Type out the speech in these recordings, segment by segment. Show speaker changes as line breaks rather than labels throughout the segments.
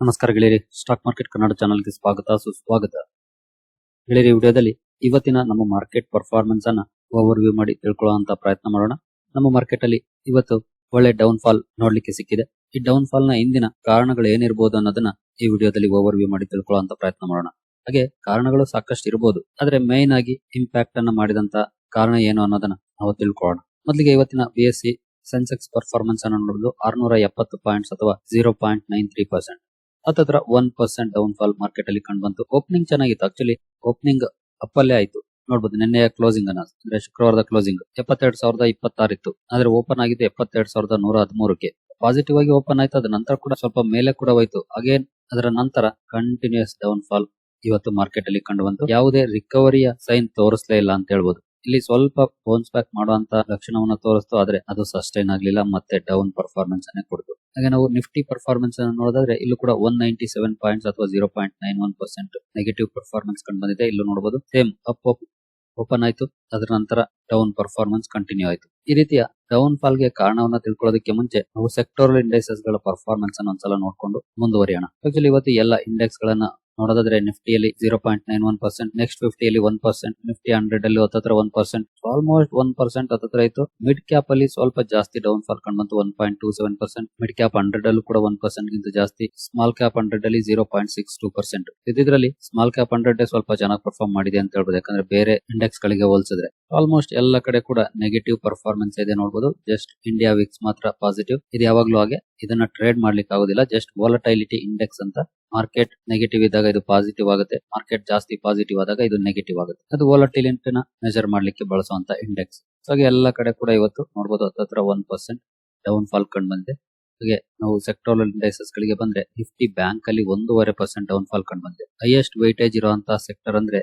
ನಮಸ್ಕಾರ ಗೆಳೆಯರಿ. Stock market Kannada ಚಾನಲ್ಗೆ ಸ್ವಾಗತ, ಸುಸ್ವಾಗತ. ಗೆಳೆಯರಿ ವಿಡಿಯೋದಲ್ಲಿ ಇವತ್ತಿನ ನಮ್ಮ ಮಾರ್ಕೆಟ್ ಪರ್ಫಾರ್ಮೆನ್ಸ್ ಅನ್ನ ಓವರ್ ವ್ಯೂ ಮಾಡಿ ತಿಳ್ಕೊಳ್ಳುವಂತ ಪ್ರಯತ್ನ ಮಾಡೋಣ. ನಮ್ಮ ಮಾರ್ಕೆಟ್ ಅಲ್ಲಿ ಇವತ್ತು ಒಳ್ಳೆ ಡೌನ್ ಫಾಲ್ ನೋಡ್ಲಿಕ್ಕೆ ಸಿಕ್ಕಿದೆ. ಈ ಡೌನ್ ಫಾಲ್ನ ಹಿಂದಿನ ಕಾರಣಗಳು ಏನಿರಬಹುದು ಅನ್ನೋದನ್ನ ಈ ವಿಡಿಯೋದಲ್ಲಿ ಓವರ್ ವ್ಯೂ ಮಾಡಿ ತಿಳ್ಕೊಳ್ಳುವಂತ ಪ್ರಯತ್ನ ಮಾಡೋಣ. ಹಾಗೆ ಕಾರಣಗಳು ಸಾಕಷ್ಟು ಇರಬಹುದು ಆದ್ರೆ ಮೇನ್ ಆಗಿ ಇಂಪ್ಯಾಕ್ಟ್ ಅನ್ನ ಮಾಡಿದಂತ ಕಾರಣ ಏನು ಅನ್ನೋದನ್ನ ನಾವು ತಿಳ್ಕೊಳ್ಳೋಣ. ಮೊದಲಿಗೆ ಇವತ್ತಿನ ಬಿ ಸೆನ್ಸೆಕ್ಸ್ ಪರ್ಫಾರ್ಮೆನ್ಸ್ ಅನ್ನು ನೋಡಲು ಆರ್ನೂರ ಎಪ್ಪತ್ತು ಪಾಯಿಂಟ್ಸ್ ಅಥವಾ zero point nine three percent ಹತ್ತತ್ರ one percent down fall market ಅಲ್ಲಿ ಕಂಡು ಬಂತು. ಓಪನಿಂಗ್ ಚೆನ್ನಾಗಿತ್ತು. ಆಕ್ಚುಲಿ ಓಪನಿಂಗ್ ಅಪ್ಪಲ್ಲೇ ಆಯ್ತು. ನೋಡಬಹುದು ನಿನ್ನೆಯ ಕ್ಲೋಸಿಂಗ್ ಅನ್ನ. ಅಂದ್ರೆ ಶುಕ್ರವಾರದ ಕ್ಲೋಸಿಂಗ್ ಎಪ್ಪತ್ತೆರಡು ಸಾವಿರದ ಇಪ್ಪತ್ತಾರು ಇತ್ತು. ಆದ್ರೆ ಓಪನ್ ಆಗಿದ್ದು ಎಪ್ಪತ್ತೆರಡು ಸಾವಿರದ ನೂರ ಹದಿಮೂರಕ್ಕೆ. ಪಾಸಿಟಿವ್ ಆಗಿ ಓಪನ್ ಆಯ್ತು. ಅದ ನಂತರ ಕೂಡ ಸ್ವಲ್ಪ ಮೇಲೆ ಕೂಡ ಹೋಯ್ತು. ಅಗೇನ್ ಅದರ ನಂತರ ಕಂಟಿನ್ಯೂಸ್ ಡೌನ್ ಫಾಲ್ ಇವತ್ತು ಮಾರ್ಕೆಟ್ ಅಲ್ಲಿ ಕಂಡು ಬಂತು. ಯಾವುದೇ ರಿಕವರಿಯ ಸೈನ್ ತೋರಿಸಲೇ ಇಲ್ಲ ಅಂತ ಹೇಳ್ಬೋದು. ಇಲ್ಲಿ ಸ್ವಲ್ಪ ಬೌನ್ಸ್ ಬ್ಯಾಕ್ ಮಾಡುವಂತ ಲಕ್ಷಣವನ್ನ ತೋರಿಸ್ತು, ಆದ್ರೆ ಅದು ಸಸ್ಟೈನ್ ಆಗ್ಲಿಲ್ಲ, ಮತ್ತೆ ಡೌನ್ ಪರ್ಫಾರ್ಮೆನ್ಸ್ ಅನ್ನೇ ಕೊಡ್ತು. ಹಾಗೆ ನಾವು ನಿಫ್ಟಿ ಪರ್ಫಾರ್ಮೆನ್ಸ್ ಅನ್ನು ನೋಡೋದಾದ್ರೆ ಇಲ್ಲೂ ಕೂಡ ಒನ್ ನೈಂಟಿ ಸೆವೆನ್ ಪಾಯಿಂಟ್ಸ್ ಅಥವಾ zero point nine one percent negative performance ಕಂಡು ಬಂದಿದೆ. ಇಲ್ಲೂ ನೋಡಬಹುದು ಸೇಮ್ ಅಪ್ ಓಪನ್ ಆಯ್ತು. ಅದರ ನಂತರ ಡೌನ್ ಪರ್ಫಾರ್ಮೆನ್ಸ್ ಕಂಟಿನ್ಯೂ ಆಯಿತು. ಈ ರೀತಿಯ ಡೌನ್ ಫಾಲ್ಗೆ ಕಾರಣವನ್ನ ತಿಳ್ಕೊಳ್ಳೋದಕ್ಕೆ ಮುಂಚೆ ನಾವು ಸೆಕ್ಟೋರಲ್ ಇಂಡೆಕ್ಸಸ್ಗಳ ಪರ್ಫಾರ್ಮೆನ್ಸ್ ಅನ್ನು ಒಂದ್ಸಲ ನೋಡ್ಕೊಂಡು ಮುಂದುವರಿಯೋಣ. ಆಕ್ಚುಲಿ ಇವತ್ತು ಎಲ್ಲ ಇಂಡೆಕ್ಸ್ ಗಳನ್ನ ನೋಡೋದಾದ್ರೆ ನಿಫ್ಟಿಯಲ್ಲಿ zero point nine one percent next ಫಿಫ್ಟಿಯಲ್ಲಿ one percent Nifty hundred ಅಲ್ಲಿ ಹತ್ತತ್ರ one percent almost one percent ಹತ್ತತ್ರ ಇತ್ತು. ಮಿಡ್ ಕ್ಯಾಪ್ ಅಲ್ಲಿ ಸ್ವಲ್ಪ ಜಾಸ್ತಿ ಡೌನ್ ಫಾಲ್ ಕಂಡು ಬಂತು one point two seven percent mid cap hundred ಅಲ್ಲೂ ಕೂಡ ಒನ್ ಪರ್ಸೆಂಟ್ ಗಿಂತ ಜಾಸ್ತಿ. ಸ್ಮಾಲ್ ಕ್ಯಾಪ್ ಹಂಡ್ರೆಡ್ ಅಲ್ಲಿ zero point six two percent ಇದ್ರಲ್ಲಿ ಸ್ಮಾಲ್ ಕ್ಯಾಪ್ ಹಂಡ್ರೆಡ್ ಸ್ವಲ್ಪ ಚೆನ್ನಾಗಿ ಪರ್ಫಾರ್ಮ್ ಮಾಡಿದೆ ಅಂತ ಹೇಳ್ಬೋದು. ಯಾಕಂದ್ರೆ ಬೇರೆ ಇಂಡೆಕ್ಸ್ ಗಳಿಗೆ ಹೋಲಿಸಿದ್ರೆ ಆಲ್ಮೋಸ್ಟ್ ಎಲ್ಲ ಕಡೆ ಕೂಡ ನೆಗೆಟಿವ್ ಪರ್ಫಾರ್ಮೆನ್ಸ್ ಇದೆ ನೋಡಬಹುದು ಜಸ್ಟ್ ಇಂಡಿಯಾ ವಿಕ್ಸ್ ಮಾತ್ರ ಪಾಸಿಟಿವ್ ಇದು ಯಾವಾಗ್ಲೂ ಹಾಗೆ. ಇದನ್ನ ಟ್ರೇಡ್ ಮಾಡ್ಲಿಕ್ಕೆ ಆಗುದಿಲ್ಲ. ಜಸ್ಟ್ ವಾಲಟೈಲಿಟಿ ಇಂಡೆಕ್ಸ್ ಅಂತ ಮಾರ್ಕೆಟ್ ನೆಗೆಟಿವ್ ಇದ್ದಾಗ ಇದು ಪಾಸಿಟಿವ್ ಆಗುತ್ತೆ. ಮಾರ್ಕೆಟ್ ಜಾಸ್ತಿ ಪಾಸಿಟಿವ್ ಆದಾಗ ಇದು ನೆಗೆಟಿವ್ ಆಗುತ್ತೆ. ಅದು ವಾಲಟೈಲಿಟಿನ ಮೆಜರ್ ಮಾಡ್ಲಿಕ್ಕೆ ಬಳಸುವಂತ ಇಂಡೆಕ್ಸ್ ಹಾಗೆ ಎಲ್ಲ ಕಡೆ ಕೂಡ ಇವತ್ತು ನೋಡಬಹುದು ಹತ್ತತ್ರ ಒನ್ ಪರ್ಸೆಂಟ್ ಡೌನ್ ಫಾಲ್ ಕಂಡು ಬಂದಿದೆ. ಹಾಗೆ ನಾವು ಸೆಕ್ಟೋರಲ್ ಇಂಡೈಸಸ್ ಗಳಿಗೆ ಬಂದ್ರೆ ನಿಫ್ಟಿ ಬ್ಯಾಂಕ್ ಅಲ್ಲಿ ಒಂದೂವರೆ ಪರ್ಸೆಂಟ್ ಡೌನ್ ಫಾಲ್ ಕಂಡು ಬಂದಿದೆ. ಹೈಯೆಸ್ಟ್ ವೈಟೇಜ್ ಇರುವಂತಹ ಸೆಕ್ಟರ್ ಅಂದ್ರೆ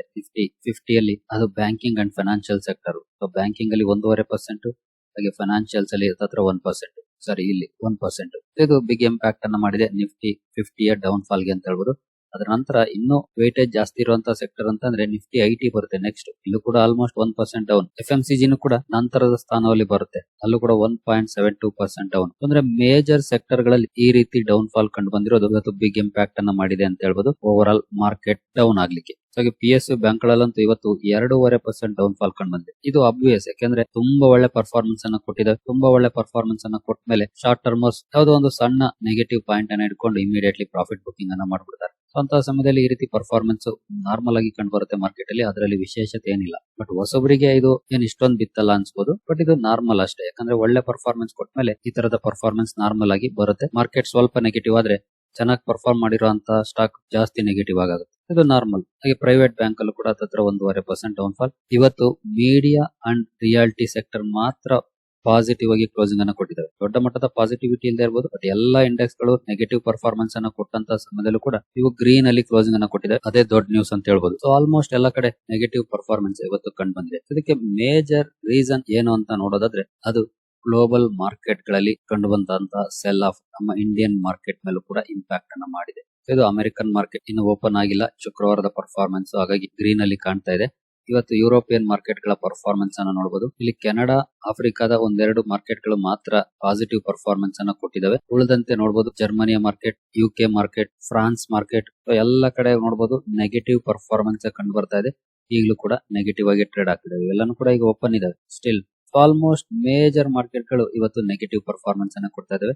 ನಿಫ್ಟಿ ಅಲ್ಲಿ ಅದು banking and financial sector banking ಅಲ್ಲಿ ಒಂದೂವರೆ ಪರ್ಸೆಂಟ್ ಹಾಗೆ ಫೈನಾನ್ಷಿಯಲ್ಸ್ ಅಲ್ಲಿ ಹತ್ರ ಒನ್ ಪರ್ಸೆಂಟ್ ಸಾರಿ ಇಲ್ಲಿ ಒನ್ ಪರ್ಸೆಂಟ್ ಇದು ಬಿಗ್ ಇಂಪ್ಯಾಕ್ಟ್ ಅನ್ನ ಮಾಡಿದೆ ನಿಫ್ಟಿ ಫಿಫ್ಟಿಯ ಡೌನ್ ಫಾಲ್ಗೆ ಅಂತ ಹೇಳ್ಬೋದು. ಅದರ ನಂತರ ಇನ್ನೂ ವೇಟೇಜ್ ಜಾಸ್ತಿ ಇರುವಂತಹ ಸೆಕ್ಟರ್ ಅಂತಂದ್ರೆ ನಿಫ್ಟಿ ಐಟಿ ಬರುತ್ತೆ ನೆಕ್ಸ್ಟ್ ಇಲ್ಲೂ ಕೂಡ almost one percent down F M C ಜಿನೂ ಕೂಡ ನಂತರದ ಸ್ಥಾನದಲ್ಲಿ ಬರುತ್ತೆ. ಅಲ್ಲೂ ಕೂಡ one point seven two percent down ಅಂದ್ರೆ ಮೇಜರ್ ಸೆಕ್ಟರ್ಗಳಲ್ಲಿ ಈ ರೀತಿ ಡೌನ್ ಫಾಲ್ ಕಂಡು ಬಂದಿರೋದು ಇವತ್ತು ಬಿಗ್ ಇಂಪ್ಯಾಕ್ಟ್ ಅನ್ನ ಮಾಡಿದೆ ಅಂತ ಹೇಳ್ಬೋದು. ಓವರ್ ಆಲ್ ಮಾರ್ಕೆಟ್ ಡೌನ್ ಆಗ್ಲಿಕ್ಕೆ ಹಾಗೆ ಪಿ ಎಸ್ ಯು ಬ್ಯಾಂಕ್ ಗಳಲ್ಲಂತೂ ಇವತ್ತು ಎರಡೂವರೆ ಪರ್ಸೆಂಟ್ ಡೌನ್ ಫಾಲ್ ಕಂಡು ಬಂದಿದೆ. ಇದು ಅಬ್ವಿಯಸ್ ಯಾಕಂದ್ರೆ ತುಂಬಾ ಒಳ್ಳೆ ಪರ್ಫಾರ್ಮೆನ್ಸ್ ಅನ್ನ ಕೊಟ್ಟಿದೆ. ತುಂಬಾ ಒಳ್ಳೆ ಪರ್ಫಾರ್ಮೆನ್ಸ್ ಅನ್ನ ಕೊಟ್ಟ ಮೇಲೆ ಶಾರ್ಟ್ ಟರ್ಮರ್ಸ್ ಯಾವುದೋ ಒಂದು ಸಣ್ಣ ನೆಗೆಟಿವ್ ಪಾಯಿಂಟ್ ಅನ್ನ ಇಟ್ಕೊಂಡು ಇಮಿಡಿಯೇಟ್ಲಿ ಪ್ರಾಫಿಟ್ ಬುಕಿಂಗ್ ಅನ್ನ ಮಾಡ್ಬಿಡ್ತಾರೆ. ಅಂತಹ ಸಮಯದಲ್ಲಿ ಈ ರೀತಿ ಪರ್ಫಾರ್ಮೆನ್ಸ್ ನಾರ್ಮಲ್ ಆಗಿ ಕಂಡು ಬರುತ್ತೆ ಮಾರ್ಕೆಟ್ ಅಲ್ಲಿ. ಅದರಲ್ಲಿ ವಿಶೇಷತೆ ಏನಿಲ್ಲ. ಬಟ್ ಹೊಸಬರಿಗೆ ಇದು ಏನ್ ಇಷ್ಟೊಂದು ಬಿತ್ತಲ್ಲ ಅನ್ಸ್ಬೋದು. ಬಟ್ ಇದು ನಾರ್ಮಲ್ ಅಷ್ಟೇ. ಯಾಕಂದ್ರೆ ಒಳ್ಳೆ ಪರ್ಫಾರ್ಮೆನ್ಸ್ ಕೊಟ್ಮೇಲೆ ಈ ತರದ ಪರ್ಫಾರ್ಮೆನ್ಸ್ ನಾರ್ಮಲ್ ಆಗಿ ಬರುತ್ತೆ. ಮಾರ್ಕೆಟ್ ಸ್ವಲ್ಪ ನೆಗೆಟಿವ್ ಆದ್ರೆ ಚೆನ್ನಾಗಿ ಪರ್ಫಾರ್ಮ್ ಮಾಡಿರುವಂತಹ ಸ್ಟಾಕ್ ಜಾಸ್ತಿ ನೆಗೆಟಿವ್ ಆಗುತ್ತೆ ಇದು ನಾರ್ಮಲ್ ಹಾಗೆ ಪ್ರೈವೇಟ್ ಬ್ಯಾಂಕ್ ಅಲ್ಲೂ ಕೂಡ ಒಂದೂವರೆ ಪರ್ಸೆಂಟ್ ಡೌನ್ ಫಾಲ್ ಇವತ್ತು ಮೀಡಿಯಾ ಅಂಡ್ ರಿಯಾಲಿಟಿ ಸೆಕ್ಟರ್ ಮಾತ್ರ ಪಾಸಿಟಿವ್ ಆಗಿ ಕ್ಲೋಸಿಂಗ್ ಅನ್ನ ಕೊಟ್ಟಿದ್ದಾರೆ. ದೊಡ್ಡ ಮಟ್ಟದ ಪಾಸಿಟಿವಿಟಿ ಇಲ್ಲದೆ ಇರಬಹುದು ಬಟ್ ಎಲ್ಲಾ ಇಂಡೆಕ್ಸ್ಗಳು ನೆಗೆಟಿವ್ ಪರ್ಫಾರ್ಮೆನ್ಸ್ ಅನ್ನ ಕೊಟ್ಟಂತ ಸಮಯದಲ್ಲೂ ಕೂಡ ಇವು ಗ್ರೀನ್ ಅಲ್ಲಿ ಕ್ಲೋಸಿಂಗ್ ಅನ್ನ ಕೊಟ್ಟಿದೆ ಅದೇ ದೊಡ್ಡ ನ್ಯೂಸ್ ಅಂತ ಹೇಳ್ಬಹುದು ಸೊ ಆಲ್ಮೋಸ್ಟ್ ಎಲ್ಲ ಕಡೆ ನೆಗೆಟಿವ್ ಪರ್ಫಾರ್ಮೆನ್ಸ್ ಇವತ್ತು ಕಂಡು ಬಂದಿದೆ. ಇದಕ್ಕೆ ಮೇಜರ್ ರೀಸನ್ ಏನು ಅಂತ ನೋಡೋದಾದ್ರೆ, ಅದು ಗ್ಲೋಬಲ್ ಮಾರ್ಕೆಟ್ಗಳಲ್ಲಿ ಕಂಡು ಬಂದಂತಹ ಸೆಲ್ ಆಫ್ ನಮ್ಮ ಇಂಡಿಯನ್ ಮಾರ್ಕೆಟ್ ಮೇಲೂ ಕೂಡ ಇಂಪ್ಯಾಕ್ಟ್ ಅನ್ನ ಮಾಡಿದೆ. ಇದು ಅಮೆರಿಕನ್ ಮಾರ್ಕೆಟ್ ಇನ್ನು ಓಪನ್ ಆಗಿಲ್ಲ. ಶುಕ್ರವಾರದ ಪರ್ಫಾರ್ಮೆನ್ಸ್ ಹಾಗಾಗಿ ಗ್ರೀನ್ ಅಲ್ಲಿ ಕಾಣ್ತಾ ಇದೆ. ಇವತ್ತು ಯುರೋಪಿಯನ್ ಮಾರ್ಕೆಟ್ಗಳ ಪರ್ಫಾರ್ಮೆನ್ಸ್ ಅನ್ನ ನೋಡಬಹುದು ಇಲ್ಲಿ ಕೆನಡಾ, ಆಫ್ರಿಕಾದ ಒಂದೆರಡು ಮಾರ್ಕೆಟ್ಗಳು ಮಾತ್ರ ಪಾಸಿಟಿವ್ ಪರ್ಫಾರ್ಮೆನ್ಸ್ ಅನ್ನ ಕೊಟ್ಟಿದ್ದಾವೆ ಉಳಿದಂತೆ ನೋಡಬಹುದು ಜರ್ಮನಿಯ market U K market France market ಎಲ್ಲ ಕಡೆ ನೋಡಬಹುದು ನೆಗೆಟಿವ್ ಪರ್ಫಾರ್ಮೆನ್ಸ್ ಕಂಡು ಬರ್ತಾ ಇದೆ. ಈಗಲೂ ಕೂಡ ನೆಗೆಟಿವ್ ಆಗಿ ಟ್ರೇಡ್ ಆಗ್ತಿದ್ದಾವೆ ಎಲ್ಲಾನು ಕೂಡ ಈಗ ಓಪನ್ ಇದೆ ಸ್ಟಿಲ್ ಆಲ್ಮೋಸ್ಟ್ ಮೇಜರ್ ಮಾರ್ಕೆಟ್ಗಳು ಇವತ್ತು ನೆಗೆಟಿವ್ ಪರ್ಫಾರ್ಮೆನ್ಸ್ ಅನ್ನ ಕೊಡ್ತಾ ಇದಾವೆ.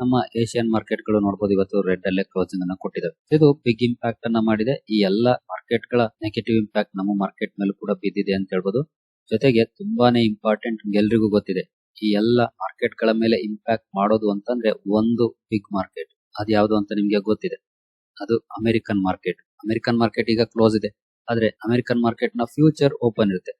ನಮ್ಮ ಏಷ್ಯನ್ ಮಾರ್ಕೆಟ್ಗಳು ನೋಡಬಹುದು ಇವತ್ತು ರೆಡ್ ಅಲ್ಲೇ ಕ್ಲೋಸಿಂಗ್ ಅನ್ನ ಕೊಟ್ಟಿದೆ ಇದು ಬಿಗ್ ಇಂಪ್ಯಾಕ್ಟ್ ಅನ್ನ ಮಾಡಿದೆ. ಈ ಎಲ್ಲಾ ಮಾರ್ಕೆಟ್ಗಳ ನೆಗೆಟಿವ್ ಇಂಪ್ಯಾಕ್ಟ್ ನಮ್ಮ ಮಾರ್ಕೆಟ್ ಮೇಲೂ ಕೂಡ ಬಿದ್ದಿದೆ ಅಂತ ಹೇಳ್ಬೋದು. ಜೊತೆಗೆ ತುಂಬಾನೇ ಇಂಪಾರ್ಟೆಂಟ್ ಎಲ್ರಿಗೂ ಗೊತ್ತಿದೆ. ಈ ಎಲ್ಲ ಮಾರ್ಕೆಟ್ಗಳ ಮೇಲೆ ಇಂಪ್ಯಾಕ್ಟ್ ಮಾಡೋದು ಅಂತಂದ್ರೆ ಒಂದು ಬಿಗ್ ಮಾರ್ಕೆಟ್ ಅದು ಯಾವುದು ಅಂತ ನಿಮ್ಗೆ ಗೊತ್ತಿದೆ. ಅದು ಅಮೆರಿಕನ್ ಮಾರ್ಕೆಟ್ ಅಮೆರಿಕನ್ ಮಾರ್ಕೆಟ್ ಈಗ ಕ್ಲೋಸ್ ಇದೆ. ಆದ್ರೆ ಅಮೆರಿಕನ್ ಮಾರ್ಕೆಟ್ನ ಫ್ಯೂಚರ್ ಓಪನ್ ಇರುತ್ತೆ.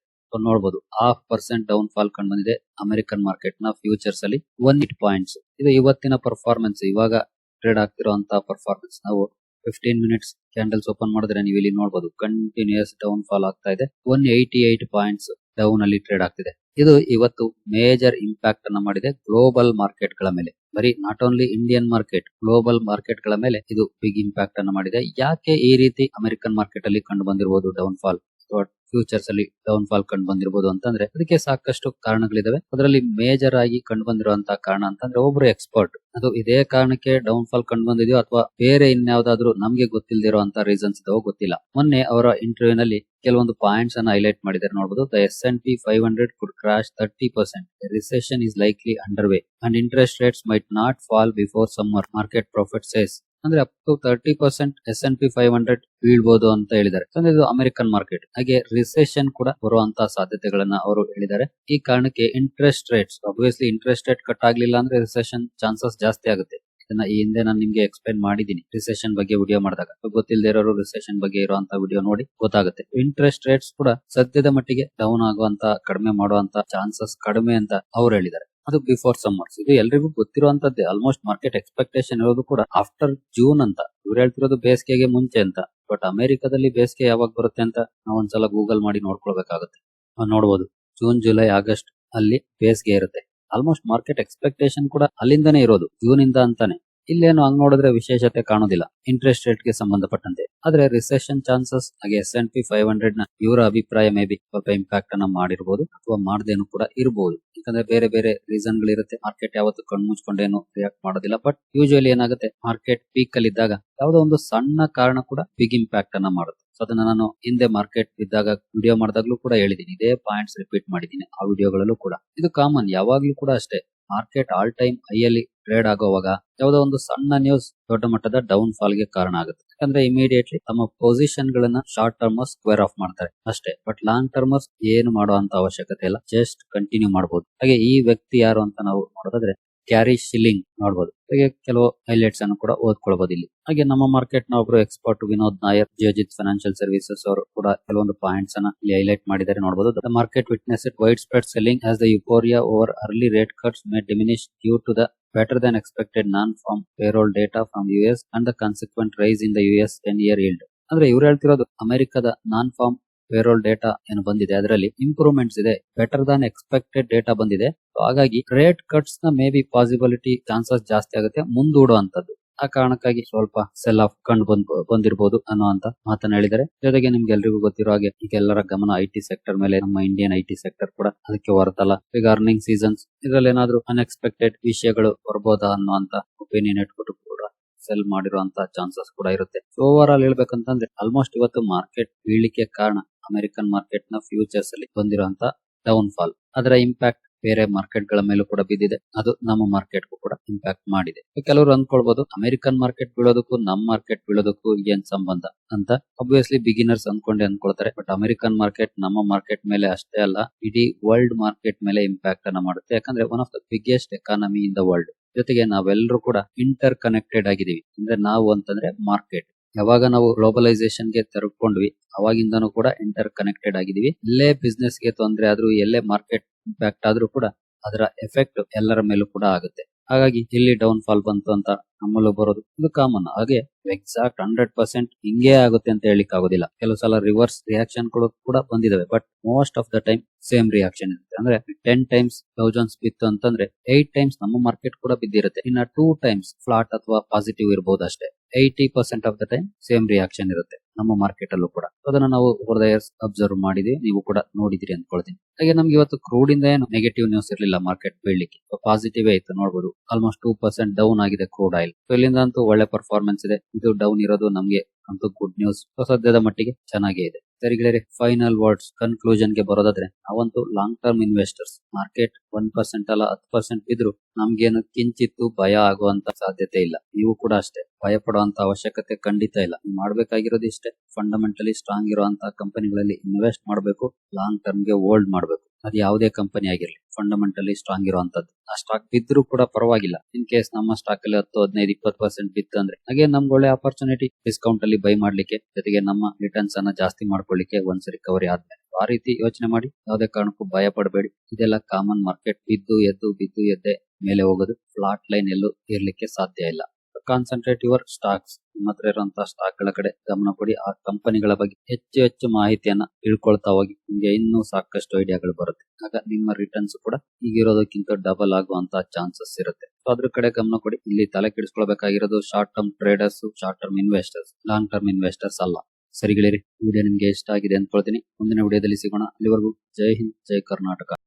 ನೋಡಬಹುದು ಹಾಫ್ ಪರ್ಸೆಂಟ್ ಡೌನ್ ಫಾಲ್ ಕಂಡು ಬಂದಿದೆ ಅಮೆರಿಕನ್ ಮಾರ್ಕೆಟ್ನ ಫ್ಯೂಚರ್ಸ್ ಅಲ್ಲಿ. ಒನ್ ಇಟ್ ಪಾಯಿಂಟ್ಸ್ ಇದು ಇವತ್ತಿನ ಪರ್ಫಾರ್ಮೆನ್ಸ್ ಇವಾಗ ಟ್ರೇಡ್ ಆಗ್ತಿರುವಂತಹ ಪರ್ಫಾರ್ಮೆನ್ಸ್ ನಾವು ಫಿಫ್ಟೀನ್ ಮಿನಿಟ್ಸ್ ಕ್ಯಾಂಡಲ್ಸ್ ಓಪನ್ ಮಾಡಿದ್ರೆ ನೀವು ಇಲ್ಲಿ ನೋಡಬಹುದು ಕಂಟಿನ್ಯೂಸ್ ಡೌನ್ ಫಾಲ್ ಆಗ್ತಾ ಇದೆ. One eighty eight points down ಅಲ್ಲಿ ಟ್ರೇಡ್ ಆಗ್ತಿದೆ. ಇದು ಇವತ್ತು ಮೇಜರ್ ಇಂಪ್ಯಾಕ್ಟ್ ಅನ್ನ ಮಾಡಿದೆ ಗ್ಲೋಬಲ್ ಮಾರ್ಕೆಟ್ಗಳ ಮೇಲೆ. ಬರೀ not only Indian market global ಮಾರ್ಕೆಟ್ಗಳ ಮೇಲೆ ಇದು ಬಿಗ್ ಇಂಪ್ಯಾಕ್ಟ್ ಅನ್ನ ಮಾಡಿದೆ. ಯಾಕೆ ಈ ರೀತಿ ಅಮೆರಿಕನ್ ಮಾರ್ಕೆಟ್ ಅಲ್ಲಿ ಕಂಡು ಬಂದಿರಬಹುದು ಡೌನ್ ಫಾಲ್ ಅಥವಾ ಫ್ಯೂಚರ್ಸ್ ಅಲ್ಲಿ ಡೌನ್ ಫಾಲ್ ಕಂಡು ಬಂದಿರಬಹುದು ಅಂತಂದ್ರೆ ಅದಕ್ಕೆ ಸಾಕಷ್ಟು ಕಾರಣಗಳಿದಾವೆ. ಅದರಲ್ಲಿ ಮೇಜರ್ ಆಗಿ ಕಂಡು ಬಂದಿರುವಂತಹ ಕಾರಣ ಅಂತಂದ್ರೆ ಒಬ್ರು ಎಕ್ಸ್ಪರ್ಟ್ ಅದು ಇದೇ ಕಾರಣಕ್ಕೆ ಡೌನ್ ಫಾಲ್ ಕಂಡು ಬಂದಿದೆಯೋ ಅಥವಾ ಬೇರೆ ಇನ್ಯಾವುದಾದ್ರೂ ನಮ್ಗೆ ಗೊತ್ತಿಲ್ದಿರುವಂತ ರೀಸನ್ಸ್ ಇದಾವೋ ಗೊತ್ತಿಲ್ಲ. ಮೊನ್ನೆ ಅವರ ಇಂಟರ್ವ್ಯೂ ನಲ್ಲಿ ಕೆಲವೊಂದು ಪಾಯಿಂಟ್ಸ್ ಅನ್ನ ಹೈಲೈಟ್ ಮಾಡಿದ್ದಾರೆ ನೋಡಬಹುದು the S and P five hundred could crash thirty percent recession is likely under way and interest rates might not fall before summer market profit says ಅಂದ್ರೆ up to thirty percent S and P five hundred ಬೀಳ್ಬೋದು ಅಂತ ಹೇಳಿದ್ದಾರೆ. ಅಂದ್ರೆ ಇದು American market ಹಾಗೆ recession ಕೂಡ ಬರುವಂತಹ ಸಾಧ್ಯತೆಗಳನ್ನ ಅವರು ಹೇಳಿದ್ದಾರೆ. ಈ ಕಾರಣಕ್ಕೆ interest rates obviously interest rate cut ಆಗ್ಲಿಲ್ಲ ಅಂದ್ರೆ ರಿಸೆಷನ್ ಚಾನ್ಸಸ್ ಜಾಸ್ತಿ ಆಗುತ್ತೆ. ಇದನ್ನ ಈ ಹಿಂದೆ ನಾನು ನಿಮ್ಗೆ ಎಕ್ಸ್ಪ್ಲೈನ್ ಮಾಡಿದೀನಿ. ರಿಸೆಷನ್ ಬಗ್ಗೆ ವಿಡಿಯೋ ಮಾಡಿದಾಗ. ಗೊತ್ತಿಲ್ಲದೆ ಇರೋರು ರಿಸೆಷನ್ ಬಗ್ಗೆ ಇರುವಂತ ವಿಡಿಯೋ ನೋಡಿ ಗೊತ್ತಾಗುತ್ತೆ. ಇಂಟ್ರೆಸ್ಟ್ ರೇಟ್ಸ್ ಕೂಡ ಸದ್ಯದ ಮಟ್ಟಿಗೆ ಡೌನ್ ಆಗುವಂತ ಕಡಿಮೆ ಮಾಡುವಂತ ಚಾನ್ಸಸ್ ಕಡಿಮೆ ಅಂತ ಅವ್ರು ಹೇಳಿದ್ದಾರೆ. ಅದು ಬಿಫೋರ್ ಸಮ್ಮರ್ಸ್ ಇದು ಎಲ್ರಿಗೂ ಗೊತ್ತಿರುವಂತದ್ದೇ ಆಲ್ಮೋಸ್ಟ್ ಮಾರ್ಕೆಟ್ ಎಕ್ಸ್ಪೆಕ್ಟೇಷನ್ ಇರೋದು ಕೂಡ ಆಫ್ಟರ್ ಜೂನ್ ಅಂತ. ಇವ್ರು ಹೇಳ್ತಿರೋದು ಬೇಸಿಗೆಗೆ ಮುಂಚೆ ಅಂತ. ಬಟ್ ಅಮೆರಿಕದಲ್ಲಿ ಬೇಸಿಗೆ ಯಾವಾಗ ಬರುತ್ತೆ ಅಂತ ನಾವು ಒಂದ್ಸಲ ಗೂಗಲ್ ಮಾಡಿ ನೋಡ್ಕೊಳ್ಬೇಕಾಗುತ್ತೆ. ನಾವ್ ನೋಡ್ಬೋದು. ಜೂನ್ ಜುಲೈ ಆಗಸ್ಟ್ ಅಲ್ಲಿ ಬೇಸಿಗೆ ಇರುತ್ತೆ. ಆಲ್ಮೋಸ್ಟ್ ಮಾರ್ಕೆಟ್ ಎಕ್ಸ್ಪೆಕ್ಟೇಷನ್ ಕೂಡ ಅಲ್ಲಿಂದಾನೇ ಇರೋದು ಜೂನ್ ಇಂದ ಅಂತಾನೆ. ಇಲ್ಲೇನು ಹಂಗ್ ನೋಡಿದ್ರೆ ವಿಶೇಷತೆ ಕಾಣೋದಿಲ್ಲ. ಇಂಟ್ರೆಸ್ಟ್ ರೇಟ್ಗೆ ಸಂಬಂಧಪಟ್ಟಂತೆ. ಆದ್ರೆ ರಿಸೆಷನ್ ಚಾನ್ಸಸ್ ಹಾಗೆ ಎಸ್ ಎನ್ ಪಿ ಫೈವ್ ಹಂಡ್ರೆಡ್ನ ಇವರ ಅಭಿಪ್ರಾಯ ಮೇ ಬಿ ಸ್ವಲ್ಪ ಇಂಪ್ಯಾಕ್ಟ್ ಅನ್ನ ಮಾಡಿರ್ಬೋದು ಅಥವಾ ಮಾಡದೇನು ಕೂಡ ಇರಬಹುದು ಯಾಕಂದ್ರೆ ಬೇರೆ ಬೇರೆ ರೀಸನ್ ಗಳಿರುತ್ತೆ. ಮಾರ್ಕೆಟ್ ಯಾವತ್ತು ಕಣ್ ಮುಚ್ಕೊಂಡೇನು ರಿಯಾಕ್ಟ್ ಮಾಡೋದಿಲ್ಲ. ಬಟ್ ಯೂಶುವಲಿ ಏನಾಗುತ್ತೆ? ಮಾರ್ಕೆಟ್ ಪೀಕ್ ಅಲ್ಲಿ ಇದ್ದಾಗ ಯಾವುದೋ ಒಂದು ಸಣ್ಣ ಕಾರಣ ಕೂಡ ಬಿಗ್ ಇಂಪ್ಯಾಕ್ಟ್ ಅನ್ನ ಮಾಡುತ್ತೆ. ಸೊ ಅದನ್ನ ನಾನು ಹಿಂದೆ ಮಾರ್ಕೆಟ್ ಇದ್ದಾಗ ವಿಡಿಯೋ ಮಾಡಿದಾಗ್ಲೂ ಕೂಡ ಹೇಳಿದೀನಿ. ಇದೇ ಪಾಯಿಂಟ್ಸ್ ರಿಪೀಟ್ ಮಾಡಿದ್ದೀನಿ ಆ ವಿಡಿಯೋಗಳಲ್ಲೂ ಕೂಡ. ಇದು ಕಾಮನ್ ಯಾವಾಗ್ಲೂ ಕೂಡ ಅಷ್ಟೇ. ಮಾರ್ಕೆಟ್ ಆಲ್ ಟೈಮ್ ಐಯಲ್ಲಿ ಟ್ರೇಡ್ ಆಗೋವಾಗ ಯಾವುದೋ ಒಂದು ಸಣ್ಣ ನ್ಯೂಸ್ ದೊಡ್ಡ ಮಟ್ಟದ ಡೌನ್ ಫಾಲ್ಗೆ ಕಾರಣ ಆಗುತ್ತೆ. ಯಾಕಂದ್ರೆ ಇಮಿಡಿಯೇಟ್ಲಿ ತಮ್ಮ ಪೊಸಿಷನ್ ಗಳನ್ನ ಶಾರ್ಟ್ ಟರ್ಮರ್ಸ್ ಸ್ಕ್ವೇರ್ ಆಫ್ ಮಾಡ್ತಾರೆ. ಅಷ್ಟೇ. ಬಟ್ ಲಾಂಗ್ ಟರ್ಮ್ ಏನು ಮಾಡುವಂತ ಅವಶ್ಯಕತೆ ಇಲ್ಲ. ಜಸ್ಟ್ ಕಂಟಿನ್ಯೂ ಮಾಡಬಹುದು ಹಾಗೆ ಈ ವ್ಯಕ್ತಿ ಯಾರು ಅಂತ ನಾವು ನೋಡೋದಾದ್ರೆ ಕ್ಯಾರಿ ಶಿಲ್ಲಿಂಗ್ ನೋಡಬಹುದು ಹಾಗೆ ಕೆಲವು ಹೈಲೈಟ್ಸ್ ಅನ್ನು ಕೂಡ ಓದ್ಕೊಳ್ಬಹುದು ಇಲ್ಲಿ. ಹಾಗೆ ನಮ್ಮ ಮಾರ್ಕೆಟ್ನ ಒಬ್ರು expert Vinod Nair Geojit financial services ಅವರು ಕೂಡ ಕೆಲವೊಂದು ಪಾಯಿಂಟ್ಸ್ ಅನ್ನ ಇಲ್ಲಿ ಹೈಲೈಟ್ ಮಾಡಿದ್ದಾರೆ ನೋಡಬಹುದು market witnessed widespread selling as the euphoria over early rate cuts may diminish due to the better than expected non-farm payroll data from US and the consequent rise in the US 10 year yield. ಅಂದ್ರೆ ಇವ್ರು ಹೇಳ್ತಿರೋದು ಅಮೆರಿಕದ non farm payroll data ಏನು ಬಂದಿದೆ, ಅದರಲ್ಲಿ improvements ಇದೆ better than expected data ಬಂದಿದೆ ಹಾಗಾಗಿ ರೇಟ್ ಕಟ್ಸ್ನ ಮೇ ಬಿ ಪಾಸಿಬಿಲಿಟಿ ಚಾನ್ಸಸ್ ಜಾಸ್ತಿ ಆಗುತ್ತೆ ಮುಂದೂಡುವಂತದ್ದು ಆ ಕಾರಣಕ್ಕಾಗಿ ಸ್ವಲ್ಪ ಸೆಲ್ ಆಫ್ ಕಂಡು ಬಂದ್ ಬಂದಿರಬಹುದು ಅನ್ನುವಂತ ಮಾತನ್ನ ಹೇಳಿದರೆ ಜೊತೆಗೆ ನಿಮ್ಗೆ ಎಲ್ರಿಗೂ ಗೊತ್ತಿರೋ ಹಾಗೆ ಈಗ ಎಲ್ಲರ ಗಮನ ಐ ಟಿ ಸೆಕ್ಟರ್ ಮೇಲೆ, ನಮ್ಮ ಇಂಡಿಯನ್ ಐ ಟಿ ಸೆಕ್ಟರ್ ಕೂಡ ಅದಕ್ಕೆ ಹೊರತಲ್ಲ. ಈಗ ಅರ್ನಿಂಗ್ ಸೀಸನ್ಸ್ ಇದ್ರಲ್ಲಿ ಏನಾದ್ರು ಅನ್ಎಕ್ಸ್ಪೆಕ್ಟೆಡ್ ವಿಷಯಗಳು ಬರ್ಬೋದಾ ಅನ್ನುವಂತ ಒಪಿನಿಯನ್ ಇಟ್ಬಿಟ್ಟು ಕೂಡ ಸೆಲ್ ಮಾಡಿರುವಂತ ಚಾನ್ಸಸ್ ಕೂಡ ಇರುತ್ತೆ. ಓವರ್ ಆಲ್ ಹೇಳ್ಬೇಕಂತಂದ್ರೆ ಆಲ್ಮೋಸ್ಟ್ ಇವತ್ತು ಮಾರ್ಕೆಟ್ ಬೀಳಿಕೆ ಕಾರಣ ಅಮೆರಿಕನ್ ಮಾರ್ಕೆಟ್ನ ಫ್ಯೂಚರ್ಸ್ ಅಲ್ಲಿ ಬಂದಿರುವಂತ ಡೌನ್ ಫಾಲ್ ಅದರ ಇಂಪ್ಯಾಕ್ಟ್ ಬೇರೆ ಮಾರ್ಕೆಟ್ಗಳ ಮೇಲೂ ಕೂಡ ಬಿದ್ದಿದೆ. ಅದು ನಮ್ಮ ಮಾರ್ಕೆಟ್ ಕೂಡ ಇಂಪ್ಯಾಕ್ಟ್ ಮಾಡಿದೆ. ಕೆಲವರು ಅಂದ್ಕೊಳ್ಬಹುದು ಅಮೆರಿಕನ್ ಮಾರ್ಕೆಟ್ ಬೀಳೋದಕ್ಕೂ ನಮ್ಮ ಮಾರ್ಕೆಟ್ ಬೀಳೋದಕ್ಕೂ ಏನ್ ಸಂಬಂಧ ಅಂತ ಅಬ್ವಿಯಸ್ಲಿ ಬಿಗಿನರ್ಸ್ ಅನ್ಕೊಂಡೆ ಅನ್ಕೊಳ್ತಾರೆ ಬಟ್ ಅಮೆರಿಕನ್ ಮಾರ್ಕೆಟ್ ನಮ್ಮ ಮಾರ್ಕೆಟ್ ಮೇಲೆ ಅಷ್ಟೇ ಅಲ್ಲ, ಇಡೀ ವರ್ಲ್ಡ್ ಮಾರ್ಕೆಟ್ ಮೇಲೆ ಇಂಪ್ಯಾಕ್ಟ್ ಅನ್ನ ಮಾಡುತ್ತೆ. ಯಾಕಂದ್ರೆ one of the biggest economy in the world ಜೊತೆಗೆ ನಾವೆಲ್ಲರೂ ಕೂಡ ಇಂಟರ್ ಕನೆಕ್ಟೆಡ್ ಆಗಿದೀವಿ ಅಂದ್ರೆ ನಾವು ಅಂತಂದ್ರೆ ಮಾರ್ಕೆಟ್ ಯಾವಾಗ ನಾವು ಗ್ಲೋಬಲೈಸೇಷನ್ಗೆ ತೆರಕೊಂಡ್ವಿ, ಅವಾಗಿಂದನೂ ಕೂಡ ಇಂಟರ್ ಕನೆಕ್ಟೆಡ್ ಆಗಿದೀವಿ ಎಲ್ಲೇ ಬಿಸ್ನೆಸ್ಗೆ ತೊಂದರೆ ಆದ್ರೂ, ಎಲ್ಲೇ ಮಾರ್ಕೆಟ್ ಇಂಪ್ಯಾಕ್ಟ್ ಆದ್ರೂ ಕೂಡ ಅದರ ಎಫೆಕ್ಟ್ ಎಲ್ಲರ ಮೇಲೂ ಕೂಡ ಆಗುತ್ತೆ. ಹಾಗಾಗಿ ಇಲ್ಲಿ ಡೌನ್ ಫಾಲ್ ಬಂತು ಅಂತ ನಮ್ಮಲ್ಲೂ ಬರೋದು ಇದು ಕಾಮನ್ ಹಾಗೆ ಎಕ್ಸಾಕ್ಟ್ ಹಂಡ್ರೆಡ್ ಪರ್ಸೆಂಟ್ ಹಿಂಗೇ ಆಗುತ್ತೆ ಅಂತ ಹೇಳಿಕ್ ಆಗೋದಿಲ್ಲ ಕೆಲವು ಸಲ ರಿವರ್ಸ್ ರಿಯಾಕ್ಷನ್ ಕೂಡ ಬಂದಿದಾವೆ. But most of the time same reaction ಇರುತ್ತೆ. ಅಂದ್ರೆ ಟೆನ್ ಟೈಮ್ಸ್ ಥೌಸಂಡ್ಸ್ ಬಿತ್ತು ಅಂತಂದ್ರೆ ಏಟ್ ಟೈಮ್ಸ್ ನಮ್ಮ ಮಾರ್ಕೆಟ್ ಕೂಡ ಬಿದ್ದಿರುತ್ತೆ. ಇನ್ನ ಟೂ ಟೈಮ್ಸ್ ಫ್ಲಾಟ್ ಅಥವಾ ಪಾಸಿಟಿವ್ ಇರಬಹುದು ಅಷ್ಟೇ. Eighty percent of the time same reaction ಇರುತ್ತೆ. ನಮ್ಮ ಮಾರ್ಕೆಟ್ ಅಲ್ಲೂ ಕೂಡ. ಅದನ್ನ ನಾವು ಓವರ್ ದ ಇಯರ್ಸ್ ಅಬ್ಸರ್ವ್ ಮಾಡಿದ್ವಿ ನೀವು ಕೂಡ ನೋಡಿದಿರಿ ಅನ್ಕೊಳ್ತೀನಿ ಹಾಗೆ ನಮ್ಗೆ ಇವತ್ತು ಕ್ರೂಡ್ ಇಂದ ಏನು ನೆಗೆಟಿವ್ ನ್ಯೂಸ್ ಇರಲಿಲ್ಲ ಮಾರ್ಕೆಟ್ ಬೀಳ್ಲಿಕ್ಕೆ. ಪಾಸಿಟಿವ್ ಆಯ್ತು ನೋಡಬಹುದು ಆಲ್ಮೋಸ್ಟ್ ಟೂ ಪರ್ಸೆಂಟ್ ಡೌನ್ ಆಗಿದೆ ಕ್ರೂಡ್ ಆಯಿಲ್ ಇಲ್ಲಿಂದ ಅಂತೂ ಒಳ್ಳೆ ಪರ್ಫಾರ್ಮೆನ್ಸ್ ಇದೆ. ಇದು ಡೌನ್ ಇರೋದು ನಮ್ಗೆ ಅಂತೂ ಗುಡ್ ನ್ಯೂಸ್ ಸದ್ಯದ ಮಟ್ಟಿಗೆ ಚೆನ್ನಾಗೇ ಇದೆ. ಸರಿ ಫೈನಲ್ ವರ್ಡ್ಸ್ ಕನ್ಕ್ಲೂಷನ್ಗೆ ಬರೋದಾದ್ರೆ, ನಾವಂತೂ long term investors market one percent ಅಲ್ಲ, ಹತ್ತು ಪರ್ಸೆಂಟ್ ಇದ್ರು ನಮ್ಗೇನು ಕಿಂಚಿತ್ತು ಭಯ ಆಗುವಂತ ಸಾಧ್ಯತೆ ಇಲ್ಲ. ನೀವು ಕೂಡ ಅಷ್ಟೇ. ಭಯ ಪಡುವಂತ ಅವಶ್ಯಕತೆ ಖಂಡಿತ ಇಲ್ಲ. ಮಾಡ್ಬೇಕಾಗಿರೋದು ಇಷ್ಟೇ ಫಂಡಮೆಂಟಲಿ ಸ್ಟ್ರಾಂಗ್ ಇರುವಂತಹ ಕಂಪನಿಗಳಲ್ಲಿ ಇನ್ವೆಸ್ಟ್ ಮಾಡಬೇಕು ಲಾಂಗ್ ಟರ್ಮ್ಗೆ ಹೋಲ್ಡ್ ಮಾಡಬೇಕು. ಅದು ಯಾವುದೇ ಕಂಪನಿ ಆಗಿರಲಿ ಫಂಡಮೆಂಟಲಿ ಸ್ಟ್ರಾಂಗ್ ಇರುವಂತದ್ದು. ಆ ಸ್ಟಾಕ್ ಬಿದ್ದರೂ ಕೂಡ ಪರವಾಗಿಲ್ಲ. ಇನ್ ಕೇಸ್ ನಮ್ಮ ಸ್ಟಾಕ್ ಅಲ್ಲಿ ಹತ್ತು, ಹದಿನೈದು, ಇಪ್ಪತ್ತು ಪರ್ಸೆಂಟ್ ಬಿತ್ತು ಅಂದ್ರೆ, ಹಾಗೆ ನಮ್ಗೆ ಒಳ್ಳೆ ಆಪರ್ಚುನಿಟಿ ಡಿಸ್ಕೌಂಟ್ ಅಲ್ಲಿ ಬೈ ಮಾಡ್ಲಿಕ್ಕೆ, ಜೊತೆಗೆ ನಮ್ಮ ರಿಟರ್ನ್ಸ್ ಅನ್ನ ಜಾಸ್ತಿ ಮಾಡ್ಕೊಳ್ಳಿಕ್ಕೆ ಒಂದ್ಸ ರಿಕವರಿ ಆದ್ಮೇಲೆ. ಆ ರೀತಿ ಯೋಚನೆ ಮಾಡಿ, ಯಾವುದೇ ಕಾರಣಕ್ಕೂ ಭಯ ಪಡಬೇಡಿ. ಇದೆಲ್ಲ ಕಾಮನ್ ಮಾರ್ಕೆಟ್ ಬಿದ್ದು ಎದ್ದು, ಬಿದ್ದು ಎದ್ದೆ ಮೇಲೆ ಹೋಗೋದು. ಫ್ಲಾಟ್ ಲೈನ್ ಎಲ್ಲೂ ಇರ್ಲಿಕ್ಕೆ ಸಾಧ್ಯ ಇಲ್ಲ. ಕಾನ್ಸಂಟ್ರೇಟ್ ಯುವರ್ ಸ್ಟಾಕ್ಸ್ ನಿಮ್ಮ ಹತ್ರ ಇರುವಂತಹ ಸ್ಟಾಕ್ಗಳ ಕಡೆ ಗಮನ ಕೊಡಿ. ಆ ಕಂಪನಿಗಳ ಬಗ್ಗೆ ಹೆಚ್ಚು ಹೆಚ್ಚು ಮಾಹಿತಿಯನ್ನ ತಿಳ್ಕೊಳ್ತಾ ಹೋಗಿ. ನಿಮ್ಗೆ ಇನ್ನೂ ಸಾಕಷ್ಟು ಐಡಿಯಾಗಳು ಬರುತ್ತೆ. ಆಗ ನಿಮ್ಮ ರಿಟರ್ನ್ಸ್ ಕೂಡ ಈಗಿರೋದಕ್ಕಿಂತ ಡಬಲ್ ಆಗುವಂತಹ ಚಾನ್ಸಸ್ ಇರುತ್ತೆ. ಅದ್ರ ಕಡೆ ಗಮನ ಕೊಡಿ. ಇಲ್ಲಿ ತಲೆ ಕೆಡಿಸ್ಕೊಳ್ಬೇಕಾಗಿರೋದು short term traders short term investors long term investors ಅಲ್ಲ. ಸರಿಗಳಿರಿ ವಿಡಿಯೋ ನಿಮ್ಗೆ ಇಷ್ಟ ಆಗಿದೆ ಅಂದ್ಕೊಳ್ತೀನಿ. ಮುಂದಿನ ವಿಡಿಯೋದಲ್ಲಿ ಸಿಗೋಣ. ಅಲ್ಲಿವರೆಗೂ ಜೈ ಹಿಂದ್, ಜೈ ಕರ್ನಾಟಕ.